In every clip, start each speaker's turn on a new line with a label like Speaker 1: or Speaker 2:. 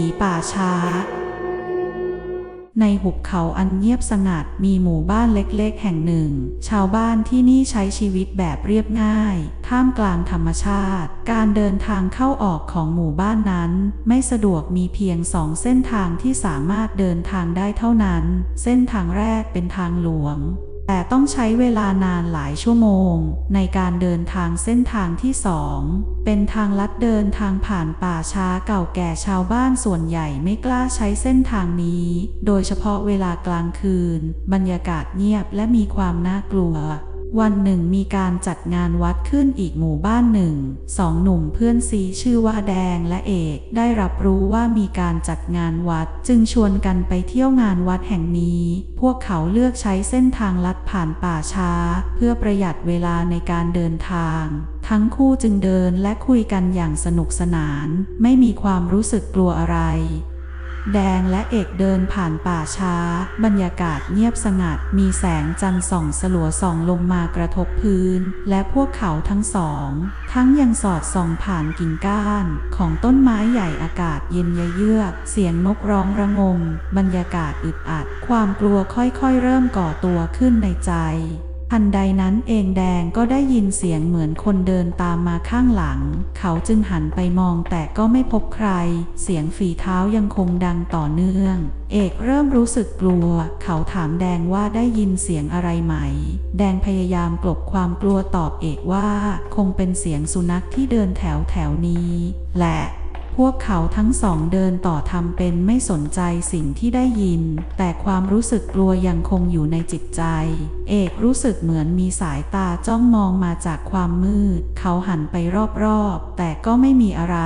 Speaker 1: ผีป่าช้า ในหุบเขาอันเงียบสงัดมีหมู่บ้านเล็กๆ แห่งหนึ่ง ชาวบ้านที่นี่ใช้ชีวิตแบบเรียบง่ายท่ามกลางธรรมชาติ การเดินทางเข้าออกของหมู่บ้านนั้น ไม่สะดวกมีเพียงสองเส้นทางที่สามารถเดินทางได้เท่านั้น เส้นทางแรกเป็นทางหลวง แต่ต้องใช้เวลานานหลายชั่วโมง ในการเดินทางเส้นทางที่สอง เป็นทางลัดเดินทางผ่านป่าช้าเก่าแก่ชาวบ้านส่วนใหญ่ไม่กล้าใช้เส้นทางนี้ โดยเฉพาะเวลากลางคืน บรรยากาศเงียบและมีความน่ากลัว วันหนึ่งมีการจัดงานวัดขึ้นอีกหมู่บ้านหนึ่ง สองหนุ่มเพื่อนซีชื่อว่าแดงและเอกได้รับรู้ว่ามีการจัดงานวัด จึงชวนกันไปเที่ยวงานวัดแห่งนี้ พวกเขาเลือกใช้เส้นทางลัดผ่านป่าช้า เพื่อประหยัดเวลาในการเดินทางทั้งคู่จึงเดินและคุยกันอย่างสนุกสนาน ไม่มีความรู้สึกกลัวอะไร แดงและเอกเดินผ่านป่าช้า บรรยากาศเงียบสงัด มีแสงจันทร์ส่องสลัวส่องลงมากระทบพื้น และพวกเขาทั้งสอง ทั้งยังสอดส่องผ่านกิ่งก้าน ของต้นไม้ใหญ่อากาศเย็นเยือก เสียงนกร้องระงม บรรยากาศอึดอัด ความกลัวค่อยๆเริ่มก่อตัวขึ้นในใจ ทันใดนั้นเองแดงก็ได้ยินเสียงเหมือนคนเดินตามมาข้างหลัง เขาจึงหันไปมองแต่ก็ไม่พบใคร เสียงฝีเท้ายังคงดังต่อเนื่อง เอกเริ่มรู้สึกกลัว เขาถามแดงว่าได้ยินเสียงอะไรไหม แดงพยายามกลบความกลัวตอบเอกว่า คงเป็นเสียงสุนัขที่เดินแถวแถวนี้ แหละ พวกเขาทั้งสองเดินต่อทำเป็นไม่สนใจสิ่งที่ได้ยิน แต่ความรู้สึกกลัวยังคงอยู่ในจิตใจ เอกรู้สึกเหมือนมีสายตาจ้องมองมาจากความมืด เขาหันไปรอบๆ แต่ก็ไม่มีอะไร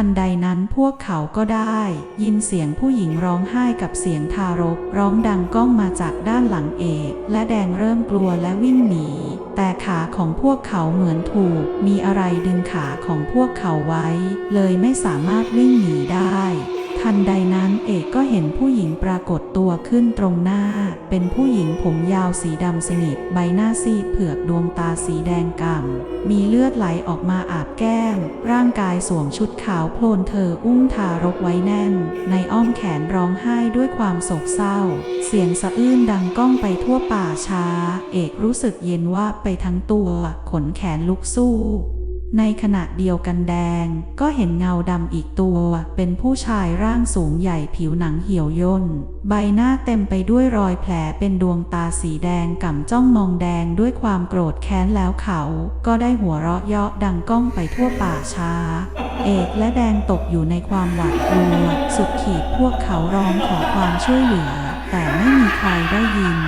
Speaker 1: ทันใดนั้นพวกเขาก็ได้ ยินเสียงผู้หญิงร้องไห้กับเสียงทารก ร้องดังก้องมาจากด้านหลังเอก และแดงเริ่มกลัวและวิ่งหนี แต่ขาของพวกเขาเหมือนถูก มีอะไรดึงขาของพวกเขาไว้ เลยไม่สามารถวิ่งหนีได้ ทันใดนั้น เอกก็เห็นผู้หญิงปรากฏตัวขึ้นตรงหน้า เป็นผู้หญิงผมยาวสีดำสนิทใบหน้าซีดเผือกดวงตาสีแดงก่ำมีเลือดไหลออกมาอาบแก้ม ร่างกายสวมชุดขาวโพลนเธออุ้มทารกไว้แน่น ในอ้อมแขนร้องไห้ด้วยความโศกเศร้า เสียงสะอื้นดังก้องไปทั่วป่าช้า เอกรู้สึกเย็นว่าไปทั้งตัว ขนแขนลุกสู้ ในขณะเดียวกันแดง ก็เห็นเงาดำอีกตัว เป็นผู้ชายร่างสูงใหญ่ผิวหนังเหี่ยวย่น ใบหน้าเต็มไปด้วยรอยแผลเป็นดวงตาสีแดงก่ำจ้องมองแดงด้วยความโกรธแค้นแล้วเขา ก็ได้หัวเราะเยาะดังก้องไปทั่วป่าช้า เอกและแดงตกอยู่ในความหวาดกลัว สุดขีดพวกเขาร้องขอความช่วยเหลือ แต่ไม่มีใครได้ยิน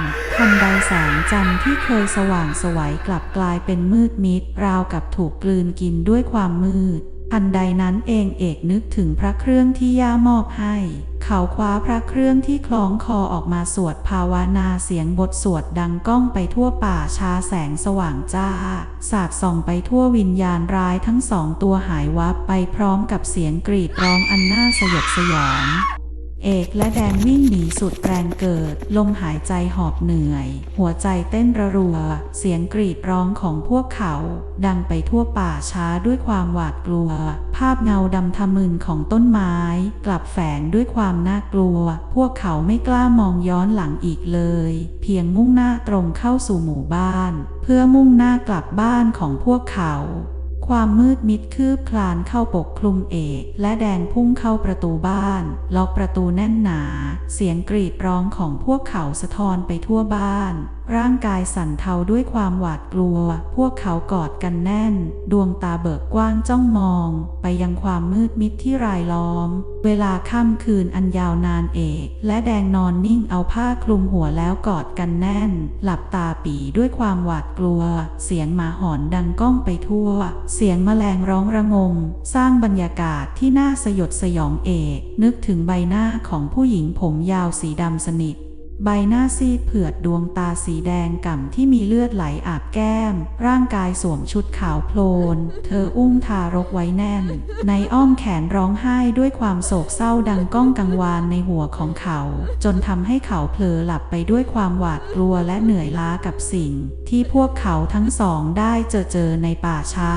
Speaker 1: นใดแสงจันทร์ที่เคยสว่างไสวัยกลับกลายเป็นมืดมิด ราวกับถูกกลืนกินด้วยความมืดทันใดนั้นเองเอกนึกถึงพระเครื่องที่ย่ามอบให้ เขาคว้าพระเครื่องที่คล้องคอออกมาสวดภาวนาเสียงบทสวดดังก้องไปทั่วป่าชาแสงสว่างจ้า สาดส่องไปทั่ววิญญาณร้ายทั้งสองตัวหายวับไปพร้อมกับเสียงกรีดร้องอันน่าสยดสยอง เอกและแดงวิ่งหนีสุดแรงเกิด ลมหายใจหอบเหนื่อย หัวใจเต้นระรัว เสียงกรีดร้องของพวกเขา ดังไปทั่วป่าช้าด้วยความหวาดกลัว ภาพเงาดำทะมึนของต้นไม้ กลับแฝงด้วยความน่ากลัว พวกเขาไม่กล้ามองย้อนหลังอีกเลย เพียงมุ่งหน้าตรงเข้าสู่หมู่บ้าน เพื่อมุ่งหน้ากลับบ้านของพวกเขา ความมืดมิดคืบคลานเข้าปกคลุมเอก และแดงพุ่งเข้าประตูบ้าน ล็อกประตูแน่นหนา เสียงกรีดร้องของพวกเขาสะท้อนไปทั่วบ้านร่างกายสั่นเทาด้วยความหวาดกลัว พวกเขากอดกันแน่น ดวงตาเบิกกว้างจ้องมอง ไปยังความมืดมิดที่รายล้อม เวลาค่ำคืนอันยาวนานเอก และแดงนอนนิ่งเอาผ้าคลุมหัวแล้วกอดกันแน่น หลับตาปีด้วยความหวาดกลัว เสียงหมาหอนดังก้องไปทั่ว เสียงแมลงร้องระงม สร้างบรรยากาศที่น่าสยดสยองเอก นึกถึงใบหน้าของผู้หญิงผมยาวสีดำสนิท ใบหน้าซีดเผือดดวงตาสีแดงก่ำที่มีเลือดไหลอาบแก้ม ร่างกายสวมชุดขาวโพลน เธออุ้มทารกไว้แน่น ในอ้อมแขนร้องไห้ด้วยความโศกเศร้าดังก้องกังวานในหัวของเขา จนทำให้เขาเผลอหลับไปด้วยความหวาดกลัวและเหนื่อยล้ากับสิ่ง ที่พวกเขาทั้งสองได้เจอเจอในป่าช้า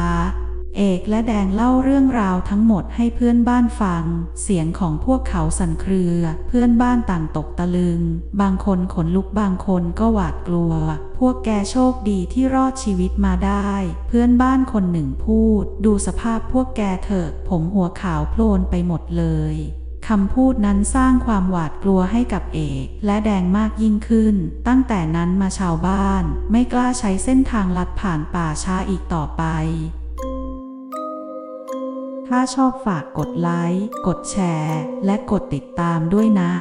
Speaker 1: เอกและแดงเล่าเรื่องราวทั้งหมดให้เพื่อนบ้านฟัง เสียงของพวกเขาสั่นเครือ เพื่อนบ้านต่างตกตะลึง บางคนขนลุกบางคนก็หวาดกลัว พวกแกโชคดีที่รอดชีวิตมาได้ เพื่อนบ้านคนหนึ่งพูด ดูสภาพพวกแกเถอะ ผมหัวขาวโพลนไปหมดเลยคำพูดนั้นสร้างความหวาดกลัวให้กับเอก และแดงมากยิ่งขึ้น ตั้งแต่นั้นมาชาวบ้าน ไม่กล้าใช้เส้นทางลัดผ่านป่าช้าอีกต่อไป ถ้าชอบฝากกดไลค์ กดแชร์ และกดติดตามด้วยนะ